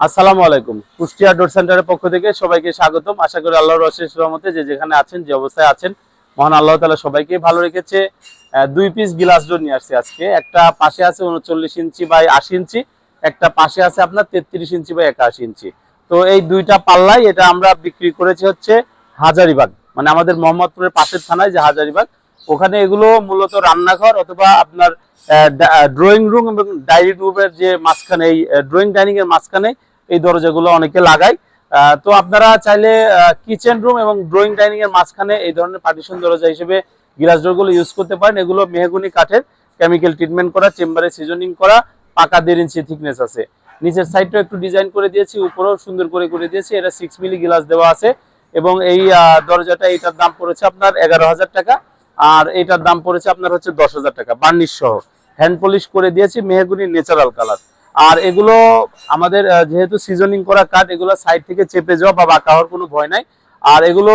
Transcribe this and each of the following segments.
আসসালামু আলাইকুম। কুষ্টিয়া ডোর সেন্টারের পক্ষ থেকে সবাইকে স্বাগতম। আশা করি আল্লাহর অশেষ রহমতে যে যেখানে আছেন, যে অবস্থায় আছেন, মহান আল্লাহ তালা সবাইকে ভালো রেখেছে। দুই পিস গিলাস ডোর নিয়ে আসছে আজকে। একটা পাশে আছে উনচল্লিশ ইঞ্চি বাই আশি ইঞ্চি, একটা পাশে আছে আপনার তেত্রিশ ইঞ্চি বাই একাশি ইঞ্চি। তো এই দুইটা পাল্লাই এটা আমরা বিক্রি করেছি হচ্ছে হাজারিবাগ মানে আমাদের মোহাম্মদপুরের পাশের থানায় যে হাজারিবাগ। ওখানে এগুলো মূলত রান্নাঘর অথবা আপনার ড্রয়িং রুম এবং ডাইনিং রুমের যে মাঝখানে এই ড্রয়িং ডাইনিং এর মাঝখানে এই দরজাগুলো অনেকে লাগায়। তো আপনারা চাইলে কিচেন রুম এবং ড্রয়িং ডাইনিং এর মাঝখানে এই ধরনের পার্টিশন দরজা হিসেবে গ্লাস ডোরগুলো ইউজ করতে পারেন। এগুলো মেহগুনি কাঠের কেমিক্যাল ট্রিটমেন্ট করা চেম্বারে সিজনিং করা, পাকা দেড় ইঞ্চি থিকনেস আছে। নিচের সাইডটা একটু ডিজাইন করে দিয়েছি, উপরেও সুন্দর করে করে দিয়েছি। এটা সিক্স মিলি গ্লাস দেওয়া আছে এবং এই দরজাটা এটার দাম পড়েছে আপনার এগারো হাজার টাকা আর এটার দাম পড়েছে আপনার হচ্ছে দশ হাজার টাকা। বার্নিশ সহ। হ্যান্ড পলিশ করে দিয়েছি, মেহগুনি ন্যাচারাল কালার আর এগুলো আমাদের যেহেতু সিজনিং করা কাঠ, এগুলো সাইড থেকে চেপে যাওয়া বা বাঁকা হওয়ার কোনো ভয় নাই। আর এগুলো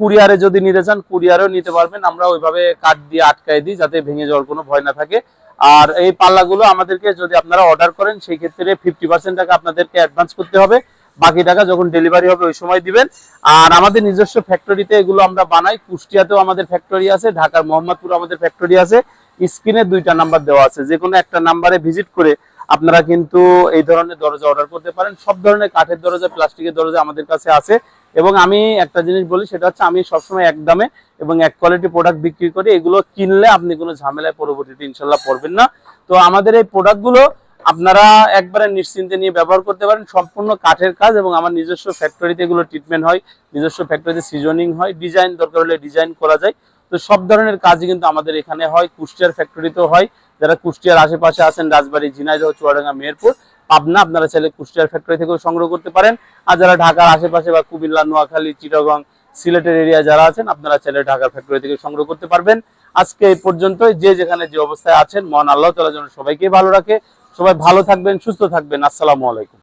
কুরিয়ারে যদি নিতে চান, কুরিয়ারেও নিতে পারবেন। আমরা ওইভাবে কাঠ দিয়ে আটকাই দিই যাতে ভেঙে যাওয়ার কোনো ভয় না থাকে। আর এই পাল্লাগুলো আমাদেরকে যদি আপনারা অর্ডার করেন, সেই ক্ষেত্রে ফিফটি পার্সেন্ট টাকা আপনাদেরকে অ্যাডভান্স করতে হবে। বাকি টাকা যখন ডেলিভারি হবে, ওই সময় দিবেন। আর আমাদের নিজস্ব ফ্যাক্টরিতে এগুলো আমরা বানাই। কুষ্টিয়াতেও আমাদের ফ্যাক্টরি আছে, ঢাকার মোহাম্মদপুর আমাদের ফ্যাক্টরি আছে। স্ক্রিনে দুইটা নাম্বার দেওয়া আছে। যে কোনো একটা নাম্বারে ভিজিট করে আপনারা কিন্তু এই ধরনের দরজা অর্ডার করতে পারেন। সব ধরনের কাঠের দরজা, প্লাস্টিকের দরজা আমাদের কাছে আছে। এবং আমি একটা জিনিস বলি, সেটা হচ্ছে আমি সবসময় এক দামে এবং এক কোয়ালিটি প্রোডাক্ট বিক্রি করি। এগুলো কিনলে আপনি কোনো ঝামেলায় পরবর্তীতে ইনশাল্লাহ পড়বেন না। তো আমাদের এই প্রোডাক্টগুলো আপনারা একবারে নিশ্চিন্তে নিয়ে ব্যবহার করতে পারেন। সম্পূর্ণ কাঠের কাজ এবং আমার নিজস্ব ফ্যাক্টরিতে এগুলো ট্রিটমেন্ট হয়। নিজস্ব ফ্যাক্টরিতে সিজনিং হয়। ডিজাইন দরকার হলে ডিজাইন করা যায়। তো সব ধরনের কাজই কিন্তু আমাদের এখানে হয়। কুষ্টিয়ার ফ্যাক্টরিতেও হয়। যারা কুষ্টিয়ার আশেপাশে আছেন, রাজবাড়ী, ঝিনাইদহ, চুয়াডাঙ্গা মেহেরপুর পাবনা, আপনারা চাইলে কুষ্টিয়ার ফ্যাক্টরি থেকেও সংগ্রহ করতে পারেন। আর যারা ঢাকার আশেপাশে বা কুমিল্লা, নোয়াখালী, চিটাগং, সিলেটের এরিয়া যারা আছেন, আপনারা চাইলে ঢাকার ফ্যাক্টরি থেকে সংগ্রহ করতে পারবেন। আজকে এই পর্যন্তই। যে যেখানে যে অবস্থায় আছেন, মহান আল্লাহ তালা যেন সবাইকে ভালো রাখে। সবাই ভালো থাকবেন, সুস্থ থাকবেন। আসসালামু আলাইকুম।